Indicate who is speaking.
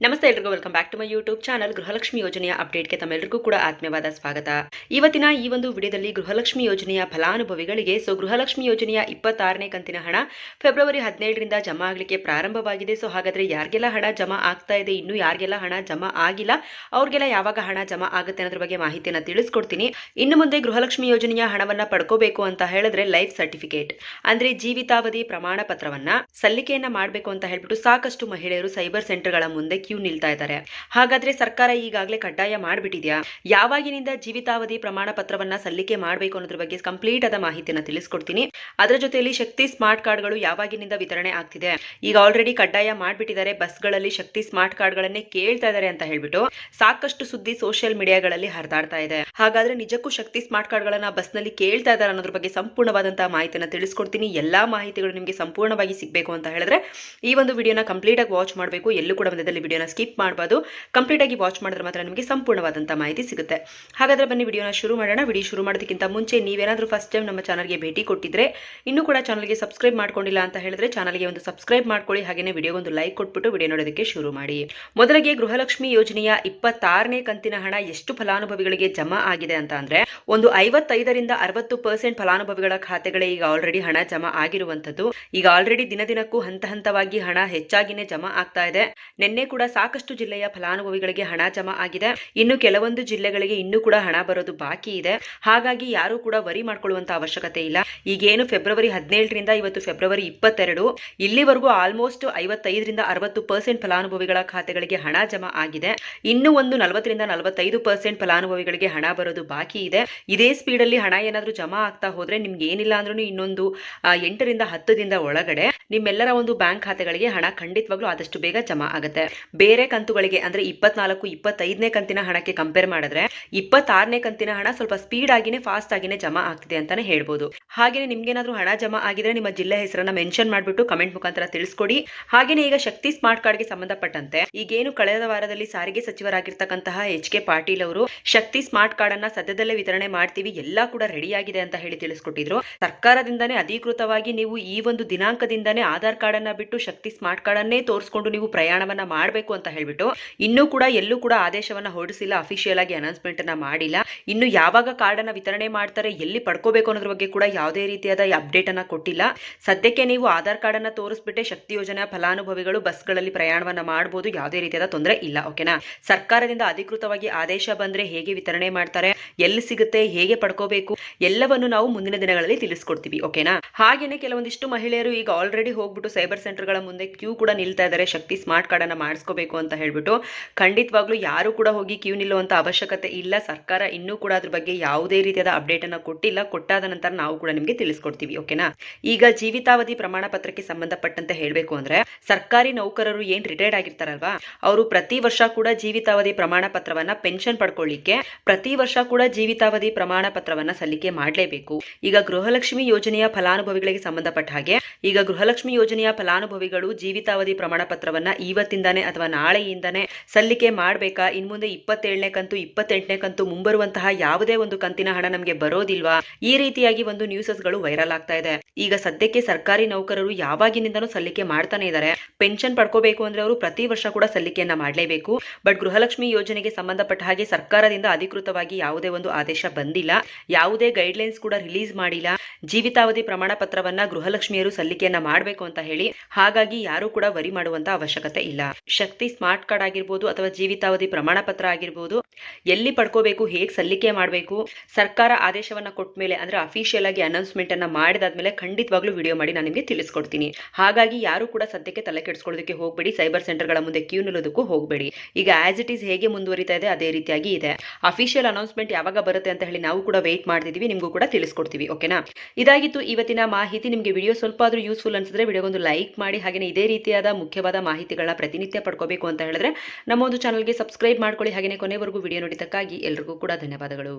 Speaker 1: ನಮಸ್ತೆ ಎಲ್ರಿಗೂ welcome back to my YouTube channel Gruhalakshmi ಯೋಜನೆಯ ಅಪ್ಡೇಟ್ಗೆ ತಮ್ಮೆಲ್ಲರಿಗೂ ಕೂಡ ಆತ್ಮೀಯವಾದ ಸ್ವಾಗತ. ಇವತ್ತಿನ ಈ ಒಂದು ವಿಡಿಯೋದಲ್ಲಿ ಗೃಹಲಕ್ಷ್ಮಿ ಯೋಜನೆಯ ಫಲಾನುಭವಿಗಳಿಗೆ ಸೊ ಗೃಹಲಕ್ಷ್ಮಿ ಯೋಜನೆಯ ಇಪ್ಪತ್ತಾರನೇ ಕಂತಿನ ಹಣ ಫೆಬ್ರವರಿ ಹದಿನೇಳರಿಂದ ಜಮಾ ಆಗಲಿಕ್ಕೆ ಪ್ರಾರಂಭವಾಗಿದೆ. ಸೊ ಹಾಗಾದ್ರೆ ಯಾರಿಗೆಲ್ಲ ಹಣ ಜಮಾ ಆಗ್ತಾ ಇದೆ, ಇನ್ನು ಯಾರಿಗೆಲ್ಲ ಹಣ ಜಮಾ ಆಗಿಲ್ಲ, ಅವ್ರಿಗೆಲ್ಲ ಯಾವಾಗ ಹಣ ಜಮಾ ಆಗುತ್ತೆ ಅನ್ನೋದ್ರ ಬಗ್ಗೆ ಮಾಹಿತಿಯನ್ನು ತಿಳಿಸ್ಕೊಡ್ತೀನಿ. ಇನ್ನು ಮುಂದೆ ಗೃಹಲಕ್ಷ್ಮಿ ಯೋಜನೆಯ ಹಣವನ್ನ ಪಡ್ಕೋಬೇಕು ಅಂತ ಹೇಳಿದ್ರೆ ಲೈಫ್ ಸರ್ಟಿಫಿಕೇಟ್ ಅಂದ್ರೆ ಜೀವಿತಾವಧಿ ಪ್ರಮಾಣ ಪತ್ರವನ್ನು ಸಲ್ಲಿಕೆಯನ್ನ ಮಾಡಬೇಕು ಅಂತ ಹೇಳ್ಬಿಟ್ಟು ಸಾಕಷ್ಟು ಮಹಿಳೆಯರು ಸೈಬರ್ ಸೆಂಟರ್ಗಳ ಮುಂದೆ ಕ್ಯೂ ನಿಲ್ತಾ ಇದ್ದಾರೆ. ಹಾಗಾದ್ರೆ ಸರ್ಕಾರ ಈಗಾಗಲೇ ಕಡ್ಡಾಯ ಮಾಡಿಬಿಟ್ಟಿದ್ಯಾ? ಯಾವಾಗಿನಿಂದ ಜೀವಿತಾವಧಿ ಪ್ರಮಾಣ ಪತ್ರವನ್ನ ಸಲ್ಲಿಕೆ ಮಾಡಬೇಕು ಅನ್ನೋದ್ರ ಬಗ್ಗೆ ಕಂಪ್ಲೀಟ್ ಆದ ಮಾಹಿತಿಯನ್ನ ತಿಳಿಸ್ಕೊಡ್ತೀನಿ. ಅದರ ಜೊತೆಯಲ್ಲಿ ಶಕ್ತಿ ಸ್ಮಾರ್ಟ್ ಕಾರ್ಡ್ಗಳು ಯಾವಾಗಿನಿಂದ ವಿತರಣೆ ಆಗ್ತಿದೆ? ಈಗ ಆಲ್ರೆಡಿ ಕಡ್ಡಾಯ ಮಾಡಿಬಿಟ್ಟಿದ್ದಾರೆ. ಬಸ್ಗಳಲ್ಲಿ ಶಕ್ತಿ ಸ್ಮಾರ್ಟ್ ಕಾರ್ಡ್ಗಳನ್ನೇ ಕೇಳ್ತಾ ಇದ್ದಾರೆ ಅಂತ ಹೇಳ್ಬಿಟ್ಟು ಸಾಕಷ್ಟು ಸುದ್ದಿ ಸೋಷಿಯಲ್ ಮೀಡಿಯಾಗಳಲ್ಲಿ ಹರಿದಾಡ್ತಾ ಇದೆ. ಹಾಗಾದ್ರೆ ನಿಜಕ್ಕೂ ಶಕ್ತಿ ಸ್ಮಾರ್ಟ್ ಕಾರ್ಡ್ಗಳನ್ನ ಬಸ್ನಲ್ಲಿ ಕೇಳ್ತಾ ಇದ್ದಾರೆ ಅನ್ನೋದ್ರ ಬಗ್ಗೆ ಸಂಪೂರ್ಣವಾದಂತಹ ಮಾಹಿತಿಯನ್ನು ತಿಳಿಸ್ಕೊಡ್ತೀನಿ. ಎಲ್ಲಾ ಮಾಹಿತಿಗಳು ನಿಮಗೆ ಸಂಪೂರ್ಣವಾಗಿ ಸಿಗಬೇಕು ಅಂತ ಹೇಳಿದ್ರೆ ಈ ಒಂದು ವಿಡಿಯೋನ ಕಂಪ್ಲೀಟ್ ಆಗಿ ವಾಚ್ ಮಾಡಬೇಕು. ಎಲ್ಲೂ ಕೂಡ ಮಧ್ಯದಲ್ಲಿ ವಿಡಿಯೋನ ಸ್ಕಿಪ್ ಕಂಪ್ಲೀಟ್ ಆಗಿ ವಾಚ್ ಮಾಡಿದ್ರೆ ಮಾತ್ರ ನಿಮಗೆ ಸಂಪೂರ್ಣವಾದಂತಹ ಮಾಹಿತಿ ಸಿಗುತ್ತೆ. ಹಾಗಾದ್ರೆ ಬನ್ನಿ ವಿಡಿಯೋನ ಶುರು ಮಾಡೋಣ. ವಿಡಿಯೋ ಶುರು ಮಾಡೋದಕ್ಕಿಂತ ಮುಂಚೆ ನೀವೇನಾದ್ರೂ ಫಸ್ಟ್ ಟೈಮ್ ನಮ್ಮ ಚಾನಲ್ಗೆ ಭೇಟಿ ಕೊಟ್ಟಿದ್ರೆ, ಇನ್ನೂ ಕೂಡ ಚಾನಲ್ಗೆ ಸಬ್ಸ್ಕ್ರೈಬ್ ಮಾಡ್ಕೊಂಡಿಲ್ಲ ಅಂತ ಹೇಳಿದ್ರೆ ಚಾನಲ್ಗೆ ಒಂದು ಸಬ್ಸ್ಕ್ರೈಬ್ ಮಾಡ್ಕೊಳ್ಳಿ. ವಿಡಿಯೋ ಒಂದು ಲೈಕ್ ಕೊಟ್ಬಿಟ್ಟು ವಿಡಿಯೋ ನೋಡೋದಕ್ಕೆ ಶುರು ಮಾಡಿ. ಮೊದಲಿಗೆ ಗೃಹಲಕ್ಷ್ಮಿ ಯೋಜನೆಯ ಇಪ್ಪತ್ತಾರನೇ ಕಂತಿನ ಹಣ ಎಷ್ಟು ಫಲಾನುಭವಿಗಳಿಗೆ ಜಮಾ ಆಗಿದೆ ಅಂತ ಅಂದ್ರೆ, ಒಂದು ಐವತ್ತೈದರಿಂದ ಅರವತ್ತು ಪರ್ಸೆಂಟ್ ಫಲಾನುಭವಿಗಳ ಖಾತೆಗಳೇ ಈಗ ಆಲ್ರೆಡಿ ಹಣ ಜಮಾ ಆಗಿರುವಂತದ್ದು ಈಗ ಆಲ್ರೆಡಿ ದಿನ ದಿನಕ್ಕೂ ಹಂತ ಹಂತವಾಗಿ ಹಣ ಹೆಚ್ಚಾಗಿನೇ ಜಮಾ ಆಗ್ತಾ ಇದೆ. ನಿನ್ನೆ ಕೂಡ ಸಾಕಷ್ಟು ಜಿಲ್ಲೆಯ ಫಲಾನುಭವಿಗಳಿಗೆ ಹಣ ಜಮಾ ಆಗಿದೆ. ಇನ್ನು ಕೆಲವೊಂದು ಜಿಲ್ಲೆಗಳಿಗೆ ಇನ್ನೂ ಕೂಡ ಹಣ ಬರೋದು ಬಾಕಿ ಇದೆ. ಹಾಗಾಗಿ ಯಾರು ಕೂಡ ವರಿ ಮಾಡ್ಕೊಳ್ಳುವಂತ ಅವಶ್ಯಕತೆ ಇಲ್ಲ. ಈಗೇನು ಫೆಬ್ರವರಿ ಹದಿನೇಳರಿಂದ ಇವತ್ತು ಫೆಬ್ರವರಿ ಇಪ್ಪತ್ತೆರಡು. ಇಲ್ಲಿವರೆಗೂ ಆಲ್ಮೋಸ್ಟ್ ಐವತ್ತೈದರಿಂದ ಅರವತ್ತು ಪರ್ಸೆಂಟ್ ಫಲಾನುಭವಿಗಳ ಖಾತೆಗಳಿಗೆ ಹಣ ಜಮಾ ಆಗಿದೆ. ಇನ್ನು ಒಂದು ನಲವತ್ತರಿಂದ ನಲವತ್ತೈದು ಪರ್ಸೆಂಟ್ ಫಲಾನುಭವಿಗಳಿಗೆ ಹಣ ಬರೋದು ಬಾಕಿ ಇದೆ. ಇದೇ ಸ್ಪೀಡ್ ಅಲ್ಲಿ ಹಣ ಏನಾದರೂ ಜಮಾ ಆಗ್ತಾ ಹೋದ್ರೆ ನಿಮ್ಗೆ ಏನಿಲ್ಲ ಅಂದ್ರೂ ಇನ್ನೊಂದು ಎಂಟರಿಂದ ಹತ್ತು ದಿನದ ಒಳಗಡೆ ನಿಮ್ಮೆಲ್ಲರ ಒಂದು ಬ್ಯಾಂಕ್ ಖಾತೆಗಳಿಗೆ ಹಣ ಖಂಡಿತವಾಗ್ಲೂ ಆದಷ್ಟು ಬೇಗ ಜಮಾ ಆಗುತ್ತೆ. ಬೇರೆ ಕಂತುಗಳಿಗೆ, ಅಂದ್ರೆ ಇಪ್ಪತ್ನಾಲ್ಕು, ಇಪ್ಪತ್ತೈದನೇ ಕಂತಿನ ಹಣಕ್ಕೆ ಕಂಪೇರ್ ಮಾಡಿದ್ರೆ, ಇಪ್ಪತ್ತಾರನೇ ಕಂತಿನ ಹಣ ಸ್ವಲ್ಪ ಸ್ಪೀಡ್ ಆಗಿನೇ ಫಾಸ್ಟ್ ಆಗಿನೇ ಜಮಾ ಆಗ್ತಿದೆ ಅಂತಾನೆ ಹೇಳ್ಬೋದು. ಹಾಗೇನೆ ನಿಮ್ಗೇನಾದ್ರೂ ಹಣ ಜಮಾ ಆಗಿದ್ರೆ ನಿಮ್ಮ ಜಿಲ್ಲೆ ಹೆಸರನ್ನ ಮೆನ್ಷನ್ ಮಾಡಿಬಿಟ್ಟು ಕಮೆಂಟ್ ಮುಖಾಂತರ ತಿಳಿಸ್ಕೊಡಿ. ಹಾಗೇನೆ ಈಗ ಶಕ್ತಿ ಸ್ಮಾರ್ಟ್ ಕಾರ್ಡ್ಗೆ ಸಂಬಂಧಪಟ್ಟಂತೆ, ಈಗೇನು ಕಳೆದ ವಾರದಲ್ಲಿ ಸಾರಿಗೆ ಸಚಿವರಾಗಿರ್ತಕ್ಕಂತಹ ಎಚ್ ಕೆ ಪಾಟೀಲ್ ಅವರು ಶಕ್ತಿ ಸ್ಮಾರ್ಟ್ ಕಾರ್ಡ್ ಅನ್ನ ಸದ್ಯದಲ್ಲೇ ವಿತರಣೆ ಮಾಡ್ತೀವಿ, ಎಲ್ಲಾ ಕೂಡ ರೆಡಿ ಆಗಿದೆ ಅಂತ ಹೇಳಿ ತಿಳಿಸ್ಕೊಟ್ಟಿದ್ರು. ಸರ್ಕಾರದಿಂದಾನೇ ಅಧಿಕೃತವಾಗಿ ನೀವು ಈ ಒಂದು ದಿನಾಂಕದಿಂದಾನೇ ಆಧಾರ್ ಕಾರ್ಡ್ ಅನ್ನ ಬಿಟ್ಟು ಶಕ್ತಿ ಸ್ಮಾರ್ಟ್ ಕಾರ್ಡ್ ಅನ್ನೇ ತೋರಿಸ್ಕೊಂಡು ನೀವು ಪ್ರಯಾಣವನ್ನ ಮಾಡಬೇಕು ಅಂತ ಹೇಳ್ಬಿಟ್ಟು ಇನ್ನೂ ಕೂಡ ಎಲ್ಲೂ ಕೂಡ ಆದೇಶವನ್ನ ಹೊರಡಿಸಿಲ್ಲ ಅಫಿಷಿಯಲ್ ಆಗಿ ಅನೌನ್ಸ್ಮೆಂಟ್ ಅನ್ನ ಮಾಡಿಲ್ಲ. ಇನ್ನು ಯಾವಾಗ ಕಾರ್ಡ್ ಅನ್ನ ವಿತರಣೆ ಮಾಡ್ತಾರೆ, ಎಲ್ಲಿ ಪಡ್ಕೋಬೇಕು ಅನ್ನೋದ್ರ ಬಗ್ಗೆ ಕೂಡ ಯಾವುದೇ ರೀತಿಯಾದ ಅಪ್ಡೇಟ್ ಅನ್ನ ಕೊಟ್ಟಿಲ್ಲ. ಸದ್ಯಕ್ಕೆ ನೀವು ಆಧಾರ್ ಕಾರ್ಡ್ ಅನ್ನ ತೋರಿಸ್ಬಿಟ್ಟೆ ಶಕ್ತಿ ಯೋಜನಾ ಫಲಾನುಭವಿಗಳು ಬಸ್ಗಳಲ್ಲಿ ಪ್ರಯಾಣವನ್ನ ಮಾಡಬಹುದು ಯಾವುದೇ ರೀತಿಯಾದ ತೊಂದರೆ ಇಲ್ಲ ಓಕೆನಾ ಸರ್ಕಾರದಿಂದ ಅಧಿಕೃತವಾಗಿ ಆದೇಶ ಬಂದ್ರೆ ಹೇಗೆ ವಿತರಣೆ ಮಾಡ್ತಾರೆ, ಎಲ್ಲಿ ಸಿಗುತ್ತೆ, ಹೇಗೆ ಪಡ್ಕೋಬೇಕು, ಎಲ್ಲವನ್ನು ನಾವು ಮುಂದಿನ ದಿನಗಳಲ್ಲಿ ತಿಳಿಸ್ಕೊಡ್ತೀವಿ ಓಕೆನಾ ಹಾಗೇನೆ ಕೆಲವೊಂದಿಷ್ಟು ಮಹಿಳೆಯರು ಈಗ ಆಲ್ರೆಡಿ ಹೋಗ್ಬಿಟ್ಟು ಸೈಬರ್ ಸೆಂಟರ್ಗಳ ಮುಂದೆ ಕ್ಯೂ ಕೂಡ ನಿಲ್ತಾ ಇದ್ದಾರೆ, ಶಕ್ತಿ ಸ್ಮಾರ್ಟ್ ಕಾರ್ಡ್ ಅನ್ನ ಮಾಡಿಸ್ಕೋಬೇಕು ಅಂತ ಹೇಳ್ಬಿಟ್ಟು ಖಂಡಿತವಾಗ್ಲೂ ಯಾರು ಕೂಡ ಹೋಗಿ ಕ್ಯೂ ನಿಲ್ಲುವಂತ ಅವಶ್ಯಕತೆ ಇಲ್ಲ. ಸರ್ಕಾರ ಇನ್ನೂ ಕೂಡ ಅದ್ರ ಬಗ್ಗೆ ಯಾವುದೇ ರೀತಿಯಾದ ಅಪ್ಡೇಟ್ ಅನ್ನ ಕೊಟ್ಟಿಲ್ಲ. ಕೊಟ್ಟಾದ ನಂತರ ನಾವು ಕೂಡ ನಿಮಗೆ ತಿಳಿಸ್ಕೊಡ್ತೀವಿ, ಓಕೆನಾ? ಈಗ ಜೀವಿತಾವಧಿ ಪ್ರಮಾಣ ಪತ್ರಕ್ಕೆ ಸಂಬಂಧಪಟ್ಟಂತೆ ಹೇಳಬೇಕು ಅಂದ್ರೆ ಸರ್ಕಾರಿ ನೌಕರರು ಏನ್ ರಿಟೈರ್ಡ್ ಆಗಿರ್ತಾರಲ್ವಾ? ಅವರು ಪ್ರತಿ ವರ್ಷ ಕೂಡ ಜೀವಿತಾವಧಿ ಪ್ರಮಾಣ ಪತ್ರವನ್ನ ಪೆನ್ಷನ್ ಪಡ್ಕೊಳ್ಳಿಕ್ಕೆ ಪ್ರತಿ ವರ್ಷ ಕೂಡ ಜೀವಿತಾವಧಿ ಪ್ರಮಾಣ ಪತ್ರವನ್ನ ಸಲ್ಲಿಕೆ ಮಾಡಲೇಬೇಕು. ಈಗ ಗೃಹಲಕ್ಷ್ಮಿ ಯೋಜನೆಯ ಫಲಾನುಭವಿಗಳಿಗೆ ಸಂಬಂಧಪಟ್ಟ ಹಾಗೆ ಈಗ ಗೃಹಲಕ್ಷ್ಮಿ ಯೋಜನೆಯ ಫಲಾನುಭವಿಗಳು ಜೀವಿತಾವಧಿ ಪ್ರಮಾಣ ಪತ್ರವನ್ನ ಇವತ್ತಿಂದಾನೆ ಅಥವಾ ನಾಳೆಯಿಂದಾನೆ ಸಲ್ಲಿಕೆ ಮಾಡಬೇಕಾ? ಇನ್ ಮುಂದೆ ಇಪ್ಪತ್ತೇಳನೇ ಕಂತು, ಇಪ್ಪತ್ತೆಂಟನೇ ಕಂತು ಮುಂಬರುವಂತಹ ಯಾವುದೇ ಒಂದು ಕಂತಿನ ಹಣ ನಮಗೆ ಬರೋದಿಲ್ವಾ? ಈ ರೀತಿಯಾಗಿ ಒಂದು ನ್ಯೂಸಸ್ಗಳು ವೈರಲ್ ಆಗ್ತಾ ಇದೆ. ಈಗ ಸದ್ಯಕ್ಕೆ ಸರ್ಕಾರಿ ನೌಕರರು ಯಾವಾಗಿನಿಂದನೂ ಸಲ್ಲಿಕೆ ಮಾಡ್ತಾನೆ ಇದ್ದಾರೆ. ಪೆನ್ಷನ್ ಪಡ್ಕೋಬೇಕು ಅಂದ್ರೆ ಅವರು ಪ್ರತಿ ವರ್ಷ ಕೂಡ ಸಲ್ಲಿಕೆಯನ್ನ ಮಾಡಲೇಬೇಕು. ಬಟ್ ಗೃಹಲಕ್ಷ್ಮಿ ಯೋಜನೆಗೆ ಸಂಬಂಧಪಟ್ಟ ಹಾಗೆ ಸರ್ಕಾರದಿಂದ ಅಧಿಕೃತವಾಗಿ ಯಾವುದೇ ಒಂದು ಆದೇಶ ಬಂದಿಲ್ಲ. ಯಾವುದೇ ಗೈಡ್ಲೈನ್ಸ್ ಕೂಡ ರಿಲೀಸ್ ಮಾಡಿಲ್ಲ. ಜೀವಿತಾವಧಿ ಪ್ರಮಾಣ ಪತ್ರವನ್ನ ಗೃಹಲಕ್ಷ್ಮಿಯರು ಸಲ್ಲಿಕೆಯನ್ನ ಮಾಡಬೇಕು ಅಂತ ಹೇಳಿ. ಹಾಗಾಗಿ ಯಾರು ಕೂಡ ವರಿ ಮಾಡುವಂತ ಅವಶ್ಯಕತೆ ಇಲ್ಲ. ಶಕ್ತಿ ಸ್ಮಾರ್ಟ್ ಕಾರ್ಡ್ ಆಗಿರ್ಬೋದು ಅಥವಾ ಜೀವಿತಾವಧಿ ಪ್ರಮಾಣ ಪತ್ರ ಆಗಿರ್ಬೋದು, ಎಲ್ಲಿ ಪಡ್ಕೋಬೇಕು, ಹೇಗೆ ಸಲ್ಲಿಕೆ ಮಾಡಬೇಕು, ಸರ್ಕಾರ ಆದೇಶವನ್ನ ಕೊಟ್ಟ ಮೇಲೆ ಅಂದ್ರೆ ಅಫಿಷಿಯಲ್ ಆಗಿ ಅನೌನ್ಸ್ಮೆಂಟ್ ಅನ್ನ ಮಾಡಿದಾದ್ಮೇಲೆ ಖಂಡಿತವಾಗ್ಲೂ ವಿಡಿಯೋ ಮಾಡಿ ನಾನು ನಿಮಗೆ ತಿಳಿಸ್ಕೊಡ್ತೀನಿ. ಹಾಗಾಗಿ ಯಾರು ಕೂಡ ಸದ್ಯಕ್ಕೆ ತಲೆ ಕೆಡಿಸ್ಕೊಳ್ಳೋದಕ್ಕೆ ಹೋಗಬೇಡಿ ಸೈಬರ್ ಸೆಂಟರ್ಗಳ ಮುಂದೆ ಕ್ಯೂ ನಿಲ್ಲೋದಕ್ಕೂ ಹೋಗಬೇಡಿ. ಈಗ ಆಸ್ ಇಟ್ ಈಸ್ ಹೇಗೆ ಮುಂದುವರಿತಾ ಇದೆ, ಅದೇ ರೀತಿಯಾಗಿ ಇದೆ. ಅಫಿಷಿಯಲ್ ಅನೌನ್ಸ್ಮೆಂಟ್ ಯಾವಾಗ ಬರುತ್ತೆ ಅಂತ ಹೇಳಿ ನಾವು ಕೂಡ ವೇಟ್ ಮಾಡ್ತಿದೀವಿ, ನಿಮಗೂ ಕೂಡ ತಿಳಿಸ್ಕೊಡ್ತೀವಿ ಓಕೆನಾ ಇದಾಗಿತ್ತು ಇವತ್ತಿನ ಮಾಹಿತಿ, ನಿಮಗೆ ವಿಡಿಯೋ ಸ್ವಲ್ಪ ಆದ್ರೂ ಯೂಸ್ಫುಲ್ ಅನ್ಸಿದ್ರೆ ವಿಡಿಯೋಗೊಂದು ಲೈಕ್ ಮಾಡಿ ಹಾಗೆ ಇದೇ ರೀತಿಯಾದ ಮುಖ್ಯವಾದ ಮಾಹಿತಿಗಳನ್ನ ಪ್ರತಿನಿತ್ಯ ಪಡ್ಕೋಬೇಕು ಅಂತ ಹೇಳಿದ್ರೆ ನಮ್ಮ ಒಂದು ಚಾನಲ್ಗೆ ಸಬ್ಸ್ಕ್ರೈಬ್ ಮಾಡ್ಕೊಳ್ಳಿ ಹಾಗೆಯೇ ಕೊನೆವರೆಗೂ ವಿಡಿಯೋ ನೋಡಿದ್ದಕ್ಕಾಗಿ ಎಲ್ರಿಗೂ ಕೂಡ ಧನ್ಯವಾದಗಳು.